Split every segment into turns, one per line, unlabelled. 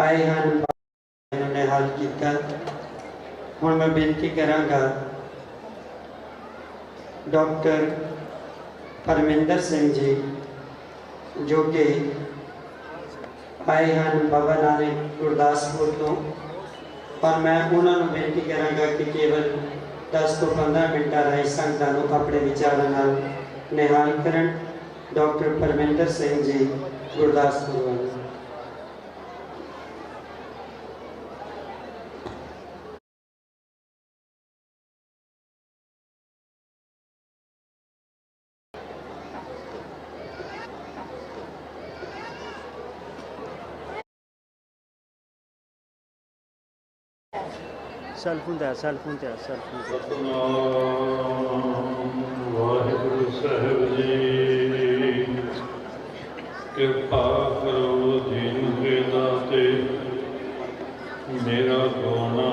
ਆਏ ਹਨ ਇਹਨਾਂ ਨੇ ਹੱਲ ਕੀਤਾ। ਹੁਣ ਮੈਂ ਬੇਨਤੀ ਕਰਾਂਗਾ ਡਾਕਟਰ ਪਰਮਿੰਦਰ ਸਿੰਘ ਜੀ, ਜੋ ਕਿ ਆਏ ਹਨ ਬਾਬਾ ਨਾਨਕ ਗੁਰਦਾਸਪੁਰ ਤੋਂ। ਪਰ ਮੈਂ ਉਹਨਾਂ ਨੂੰ ਬੇਨਤੀ ਕਰਾਂਗਾ ਕਿ ਕੇਵਲ 10 ਤੋਂ 15 ਮਿੰਟਾਂ ਰਾਹੀਂ ਸੰਗਤਾਂ ਨੂੰ ਆਪਣੇ ਵਿਚਾਰਾਂ ਨਾਲ ਨਿਹਾਲ ਕਰਨ। ਡਾਕਟਰ ਪਰਮਿੰਦਰ ਸਿੰਘ ਜੀ, ਗੁਰਦਾਸਪੁਰ ਵਾਲੇ।
ਸੈਲਫੋਨ ਤੇ ਸੈਲਫੋਨ ਤੇ ਸੈਲਫੋਨ ਤੇ
ਸਤਨਾਮ ਵਾਹਿਗੁਰੂ ਸਾਹਿਬ ਜੀ, ਕਿਰਪਾ ਕਰੋ ਦੀਨ ਦੇ ਦਾਤੇ ਮੇਰਾ ਗੋਣਾ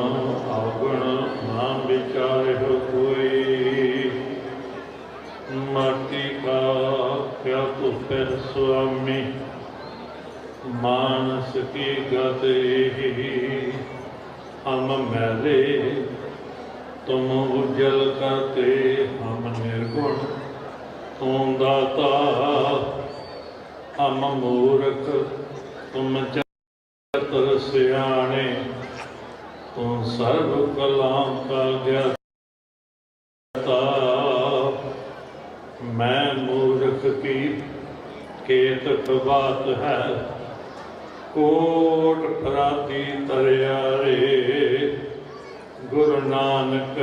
ਆਵਣ ਨਾ ਵਿਚਾਰਿਓ ਕੋਈ। ਮਾਟੀ ਕਾ ਕਿਆ ਤੂੰ ਫਿਰ ਸੁਆਮੀ, ਮਾਨਸ ਕੀ ਗਤੇ ਹਮ ਮੈਲੇ ਤੁਮ ਉਜਲ ਕਰਤੇ ਹਮ ਨਿਰਗੁਣ ਤੂੰ ਦਾਤਾ ਹਮ ਮੂਰਖ, ਤੁਮ ਚਤੁਰ ਸਿਆਣੇ, ਤੂੰ ਸਰਬ ਕਲਾਮ ਕਾ ਗਿਆਤਾ। ਮੈਂ ਮੂਰਖ ਕੀ, ਕੇਤਕ ਬਾਤ ਹੈ ਕੋਟ ਫਰਾਤੀ ਤਰਿਆ ਰੇ ਗੁਰੂ ਨਾਨਕ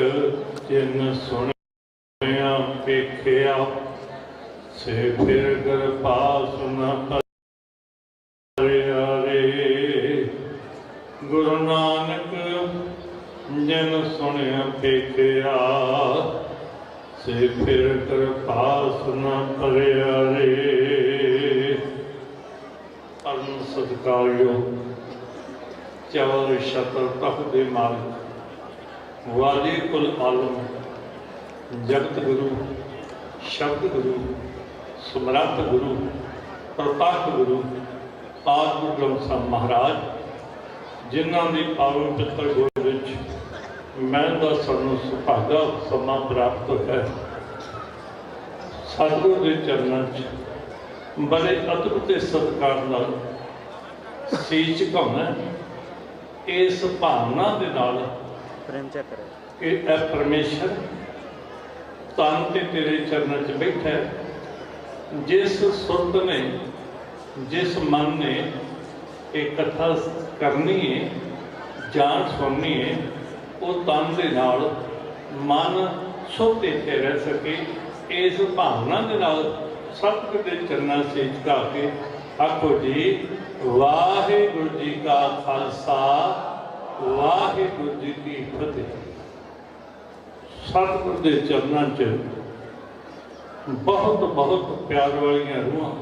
ਜਿਨ ਸੁਣਿਆ, ਵੇਖਿਆ, ਸੇ ਫਿਰ ਗਰ ਪਾਸ ਨ ਪਰਿਆ ਰੇ ਗੁਰੂ ਨਾਨਕ ਜਿਨ ਸੁਣਿਆ ਪੇਖਿਆ ਸੇ ਫਿਰ ਗਰ ਪਾਸ ਨ ਪਰਿਆ ਰੇ ਸਤਿਕਾਰਯੋਗ ਚਵਰ ਸ਼ਤਰ ਤਖਤ ਦੇ ਮਾਲਕ। ਵਾਲੀ ਕੁਲ ਆਲਮ, ਜਗਤ ਗੁਰੂ, ਸ਼ਬਦ ਗੁਰੂ, ਸਮਰੱਥ ਗੁਰੂ, ਪ੍ਰਤਾਪ ਗੁਰੂ, ਆਦ ਗੁਰੂ ਗ੍ਰੰਥ ਸਾਹਿਬ ਮਹਾਰਾਜ, ਜਿਨ੍ਹਾਂ ਦੀ ਪਾਵਨ ਪਿੱਤਰ ਗੋਦ ਵਿੱਚ ਮੈਂ ਦਾ ਸਾਨੂੰ ਸੁਭਾਗਾ ਸਮਾਂ ਪ੍ਰਾਪਤ ਹੋਇਆ ਸਤਿਗੁਰ ਦੇ ਚਰਨਾਂ 'ਚ ਬੜੇ ਅਦਭੁਤ ਤੇ ਸਤਿਕਾਰ ਨਾਲ ਸੀਚ ਝੁਕਾਉਣਾ ਇਸ ਭਾਵਨਾ ਦੇ ਨਾਲ
ਪ੍ਰੇਮ ਚੈੱਕ ਕਰੇ।
ਕਿ ਇਹ ਪਰਮੇਸ਼ਰ ਤਨ ਤੇ ਤੇਰੇ ਚਰਨਾਂ 'ਚ ਬੈਠਾ ਜਿਸ ਸੁਰਤ ਨੇ ਜਿਸ ਮਨ ਨੇ ਇਹ ਕਥਾ ਕਰਨੀ ਹੈ ਜਾਣ ਸੁਣਨੀ ਹੈ ਉਹ ਤਨ ਦੇ ਨਾਲ ਮਨ ਸੁੱਤੇ ਤੇ ਰਹਿ ਸਕੇ ਇਸ ਭਾਵਨਾ ਦੇ ਨਾਲ ਸਤਿਗੁਰ ਦੇ ਚਰਨਾਂ 'ਚ ਝੁਕਾ ਕੇ ਆਖੋ ਜੀ, ਵਾਹਿਗੁਰੂ ਜੀ ਕਾ ਖਾਲਸਾ, ਵਾਹਿਗੁਰੂ ਜੀ ਕੀ ਫਤਿਹ। ਸਤਿਗੁਰ ਦੇ ਚਰਨਾਂ 'ਚ ਬਹੁਤ ਬਹੁਤ ਪਿਆਰ ਵਾਲੀਆਂ ਰੂਹਾਂ,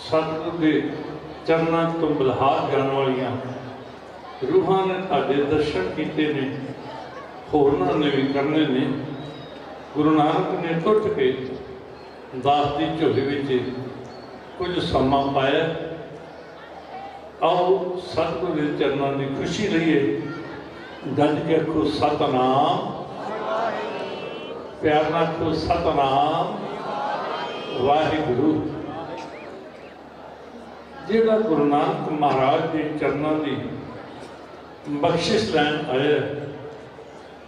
ਸਤਿਗੁਰ ਦੇ ਚਰਨਾਂ ਤੋਂ ਬਲਹਾਰ ਜਾਣ ਵਾਲੀਆਂ ਰੂਹਾਂ ਨੇ ਤੁਹਾਡੇ ਦਰਸ਼ਨ ਕੀਤੇ ਨੇ, ਹੋਰਨਾਂ ਨੇ ਵੀ ਕਰਨੇ ਨੇ। ਗੁਰੂ ਨਾਨਕ ਨੇ ਟੁੱਟ ਕੇ ਦਾਸ ਦੀ ਝੋਲੀ ਵਿੱਚ ਕੁਝ ਸਮਾਂ ਪਾਇਆ। ਆਓ ਸਤਿਗੁਰ ਦੇ ਚਰਨਾਂ ਦੀ ਖੁਸ਼ੀ ਲਈਏ। ਗੱਜ ਕੇ ਆਖੋ ਸਤਨਾਮ। ਪਿਆਰ ਨਾਲ ਆਖੋ ਸਤਨਾਮ। ਵਾਹਿਗੁਰੂ। ਜਿਹੜਾ ਗੁਰੂ ਨਾਨਕ ਮਹਾਰਾਜ ਦੇ ਚਰਨਾਂ ਦੀ ਬਖਸ਼ਿਸ਼ ਲੈਣ ਆਇਆ,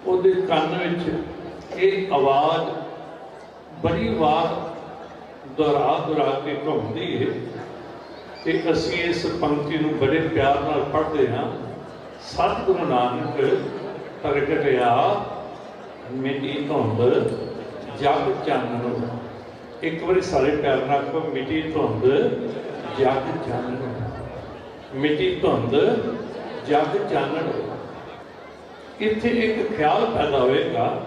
ਉਹਦੇ ਕੰਨ ਵਿੱਚ ਇਹ ਆਵਾਜ਼ ਬੜੀ ਵਾਰ ਦੁਹਰਾ ਦੁਹਰਾ ਕੇ ਘੁੰਮਦੀ ਹੈ ਤੇ ਅਸੀਂ ਇਸ ਪੰਕਤੀ ਨੂੰ ਬੜੇ ਪਿਆਰ ਨਾਲ ਪੜ੍ਹਦੇ ਹਾਂ। ਸਤਿਗੁਰੂ ਨਾਨਕ ਪ੍ਰਗਟਿਆ, ਮਿੱਟੀ ਧੁੰਦ, ਜਗ ਚਾਨਣ ਇੱਕ ਵਾਰੀ ਸਾਰੇ ਪਿਆਰ ਨਾਲ ਕਹੋ ਮਿੱਟੀ ਧੁੰਦ, ਜਗ ਚਾਨਣ ਮਿੱਟੀ ਧੁੰਦ, ਜਗ ਚਾਨਣ ਇੱਥੇ ਇੱਕ ਖਿਆਲ ਪੈਦਾ ਹੋਏਗਾ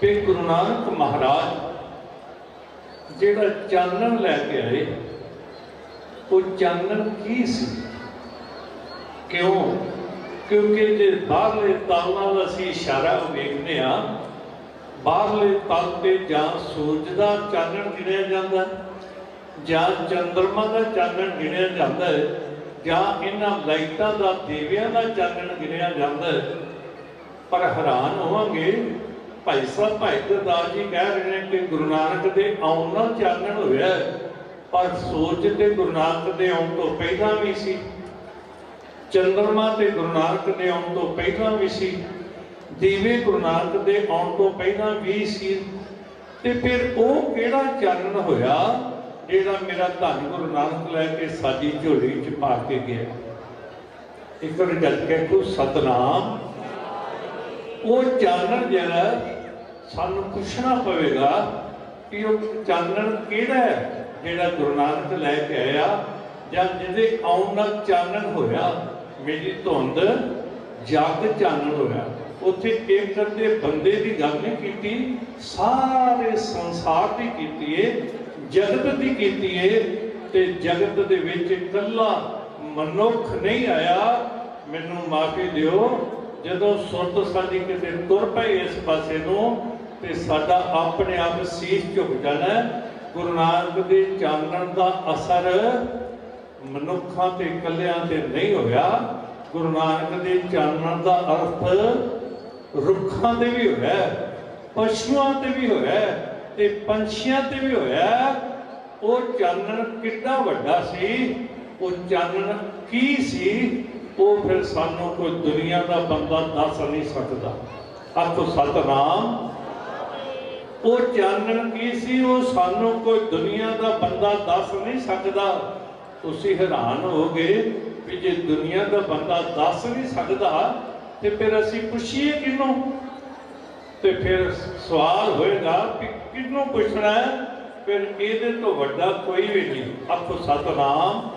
ਕਿ ਗੁਰੂ ਨਾਨਕ ਮਹਾਰਾਜ ਜਿਹੜਾ ਚਾਨਣ ਲੈ ਕੇ ਆਏ, ਉਹ ਚਾਨਣ ਕੀ ਸੀ ਕਿਉਂ ਕਿਉਂਕਿ ਜੇ ਬਾਹਰਲੇ ਤਾਲਾਂ ਦਾ ਅਸੀਂ ਇਸ਼ਾਰਾ ਵੇਖਦੇ ਆ ਬਾਹਰਲੇ ਤਲ ਤੇ ਜਾਂ ਸੂਰਜ ਦਾ ਚਾਨਣ ਗਿਣਿਆ ਜਾਂਦਾ, ਜਾਂ ਚੰਦਰਮਾ ਦਾ ਚਾਨਣ ਗਿਣਿਆ ਜਾਂਦਾ ਹੈ ਜਾਂ ਇਹਨਾਂ ਲਾਈਟਾਂ ਦਾ ਦੇਵਿਆਂ ਦਾ ਚਾਨਣ ਗਿਣਿਆ ਜਾਂਦਾ ਹੈ। ਪਰ ਹੈਰਾਨ ਹੋਵਾਂਗੇ ਭਾਈ ਸਾਹਿਬ, ਭਾਈ ਗੁਰਦਾਸ ਜੀ ਕਹਿ ਰਹੇ ਨੇ ਕਿ ਗੁਰੂ ਨਾਨਕ ਦੇ ਆਉਣ ਨਾਲ ਚਾਨਣ ਹੋਇਆ ਪਰ ਸੋਚ ਤੇ ਗੁਰੂ ਨਾਨਕ ਦੇ ਆਉਣ ਤੋਂ ਪਹਿਲਾਂ ਵੀ ਸੀ। ਚੰਦਰਮਾ ਤੇ ਗੁਰੂ ਨਾਨਕ ਦੇ ਆਉਣ ਤੋਂ ਪਹਿਲਾਂ ਵੀ ਸੀ। ਦੀਵੇ ਗੁਰੂ ਨਾਨਕ ਦੇ ਆਉਣ ਤੋਂ ਪਹਿਲਾਂ ਵੀ ਸੀ। ਤੇ ਫਿਰ ਉਹ ਕਿਹੜਾ ਚਾਨਣ ਹੋਇਆ, ਜਿਹੜਾ ਮੇਰਾ ਧੰਨ ਗੁਰੂ ਨਾਨਕ ਲੈ ਕੇ ਸਾਡੀ ਝੋਲੀ ਚ ਪਾ ਕੇ ਗਿਆ? ਇੱਕ ਵਾਰ ਜਦ ਕੇ ਕੋ ਸਤਨਾਮ ਉਹ ਚਾਨਣ ਜਿਹੜਾ ਸਾਨੂੰ ਪੁੱਛਣਾ ਪਵੇਗਾ ਕਿ ਉਹ ਚਾਨਣ ਕਿਹੜਾ ਹੈ, ਜਿਹੜਾ ਗੁਰੂ ਨਾਨਕ ਲੈ ਕੇ ਆਇਆ ਜਾਂ ਜਿਹਦੇ ਆਉਣ ਨਾਲ ਚਾਨਣ ਹੋਇਆ, ਮੇਰੀ ਧੁੰਦ ਜਗ ਚਾਨਣ ਹੋਇਆ। ਉੱਥੇ ਇੱਕ ਦੇ ਬੰਦੇ ਦੀ ਗੱਲ ਨਹੀਂ ਕੀਤੀ, ਸਾਰੇ ਸੰਸਾਰ ਦੀ ਕੀਤੀ ਏ, ਜਗਤ ਦੀ ਕੀਤੀ ਏ, ਤੇ ਜਗਤ ਦੇ ਵਿੱਚ ਇਕੱਲਾ ਮਨੁੱਖ ਨਹੀਂ ਆਇਆ। ਮੈਨੂੰ ਮਾਫੀ ਦਿਓ। ਜਦੋਂ ਸੁਰਤ ਸਾਡੀ ਕਿਤੇ ਤੁਰ ਪਈ ਇਸ ਪਾਸੇ ਨੂੰ, ਤੇ ਸਾਡਾ ਆਪਣੇ ਆਪ ਸੀਸ ਝੁਕ ਜਾਣਾ ਗੁਰੂ ਨਾਨਕ ਦੇ ਚਾਨਣ ਦਾ ਅਸਰ ਮਨੁੱਖਾਂ ਤੇ ਇਕੱਲਿਆਂ ਤੇ ਨਹੀਂ ਹੋਇਆ। ਗੁਰੂ ਨਾਨਕ ਦੇ ਚਾਨਣ ਦਾ ਅਰਥ ਰੁੱਖਾਂ ਤੇ ਵੀ ਹੋਇਆ ਪਸ਼ੂਆਂ ਤੇ ਵੀ ਹੋਇਆ ਹੈ, ਤੇ ਪੰਛੀਆਂ ਤੇ ਵੀ ਹੋਇਆ ਉਹ ਚਾਨਣ ਕਿੰਨਾ ਵੱਡਾ ਸੀ, ਉਹ ਚਾਨਣ ਕੀ ਸੀ? ਉਹ ਫਿਰ ਸਾਨੂੰ ਕੋਈ ਦੁਨੀਆ ਦਾ ਬੰਦਾ ਦੱਸ ਨਹੀਂ ਸਕਦਾ। ਆਖੋ, ਸਤਨਾਮ। ਉਹ ਚਾਨਣ ਕੀ ਸੀ? ਉਹ ਸਾਨੂੰ ਕੋਈ ਦੁਨੀਆ ਦਾ ਬੰਦਾ ਦੱਸ ਨਹੀਂ ਸਕਦਾ। ਤੁਸੀਂ ਹੈਰਾਨ ਹੋਗੇ ਵੀ ਜੇ ਦੁਨੀਆ ਦਾ ਬੰਦਾ ਦੱਸ ਨਹੀਂ ਸਕਦਾ, ਤੇ ਫਿਰ ਅਸੀਂ ਪੁੱਛੀਏ ਕਿਹਨੂੰ? ਤੇ ਫਿਰ ਸਵਾਲ ਹੋਏਗਾ ਕਿ ਕਿਹਨੂੰ ਪੁੱਛਣਾ ਫਿਰ ਇਹਦੇ ਤੋਂ ਵੱਡਾ ਕੋਈ ਵੀ ਨਹੀਂ। ਆਖੋ, ਸਤਨਾਮ।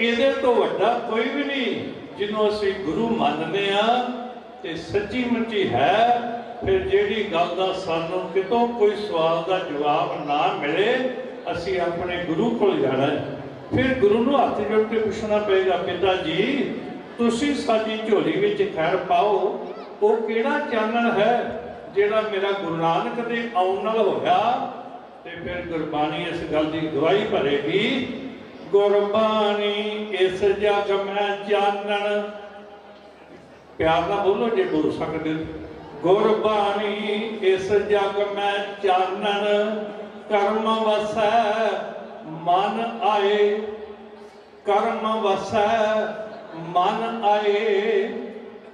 ਇਹਦੇ ਤੋਂ ਵੱਡਾ ਕੋਈ ਵੀ ਨਹੀਂ, ਜਿਹਨੂੰ ਅਸੀਂ ਗੁਰੂ ਮੰਨਦੇ ਆ ਤੇ ਸੱਚੀ ਮੁੱਚੀ ਹੈ, ਫਿਰ ਜਿਹੜੀ ਗੱਲ ਦਾ ਸਾਨੂੰ ਕਿਤੋਂ ਕੋਈ ਸਵਾਲ ਦਾ ਜਵਾਬ ਨਾ ਮਿਲੇ, ਅਸੀਂ ਆਪਣੇ ਗੁਰੂ ਕੋਲ ਜਾਣਾ ਹੈ। ਫਿਰ ਗੁਰੂ ਨੂੰ ਹੱਥ ਜੋੜ ਕੇ ਪੁੱਛਣਾ ਪਏਗਾ, ਪਿਤਾ ਜੀ, ਤੁਸੀਂ ਸਾਡੀ ਝੋਲੀ ਵਿੱਚ ਖੈਰ ਪਾਓ, ਉਹ ਕਿਹੜਾ ਚਾਨਣ ਹੈ ਜਿਹੜਾ ਮੇਰਾ ਗੁਰੂ ਨਾਨਕ ਦੇ ਆਉਣ ਨਾਲ ਹੋਇਆ? ਤੇ ਫਿਰ ਗੁਰਬਾਣੀ ਇਸ ਗੱਲ ਦੀ ਗਵਾਹੀ ਭਰੇਗੀ ਗੁਰਬਾਣੀ, ਇਸ ਜਗ ਮੈਂ ਚਾਨਣ। ਪਿਆਰ ਨਾਲ ਬੋਲੋ ਜੇ ਬੋਲ ਸਕਦੇ ਗੁਰਬਾਣੀ, ਇਸ ਜਗ ਮੈਂ ਚਾਨਣ। ਕਰਮ ਵਸੈ, ਮਨ ਆਏ। ਕਰਮ ਵਸੈ, ਮਨ ਆਏ।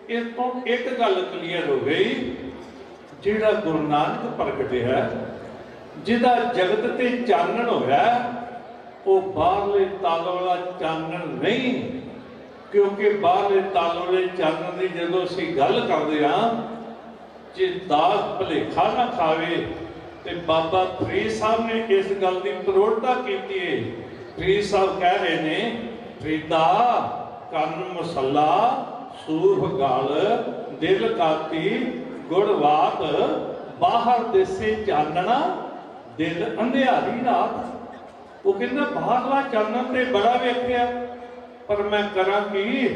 ਇਸ ਤੋਂ ਇੱਕ ਗੱਲ ਕਲੀਅਰ ਹੋ ਗਈ। ਜਿਹੜਾ ਗੁਰੂ ਨਾਨਕ ਪ੍ਰਗਟਿਆ ਹੈ ਜਿਹਦਾ ਜਗਤ ਤੇ ਚਾਨਣ ਹੋਇਆ ਉਹ ਬਾਹਰਲੇ ਤਾਲ ਵਾਲਾ ਚਾਨਣ ਨਹੀਂ, ਕਿਉਂਕਿ ਬਾਹਰਲੇ ਤਾਲ ਵਾਲੇ ਚਾਨਣ ਦੀ ਜਦੋਂ ਅਸੀਂ ਗੱਲ ਕਰਦੇ ਹਾਂ, ਜੇ ਦਾਸ ਭਲੇਖਾ ਨਾ ਖਾਵੇ ਤੇ ਬਾਬਾ ਫਰੀਦ ਸਾਹਿਬ ਨੇ ਇਸ ਗੱਲ ਦੀ ਪ੍ਰੋੜਤਾ ਕੀਤੀ ਹੈ ਫਰੀਦ ਸਾਹਿਬ ਕਹਿ ਰਹੇ ਨੇ, ਫਰੀਦਾ, ਕੰਨ ਮਸੱਲਾ ਸੂਰਖ ਗਾਲ, ਦਿਲ ਕਾਤੀ ਗੁੜਵਾਤ ਬਾਹਰ ਦੇਸੇ ਚਾਨਣਾ, ਦਿਲ ਅੰਧਿਆਰੀ ਰਾਤ ਉਹ ਕਹਿੰਦਾ ਬਾਹਰਲਾ ਚਾਨਣ ਤੇ ਬੜਾ ਵੇਖਿਆ ਪਰ ਮੈਂ ਕਰਾਂ ਕੀ?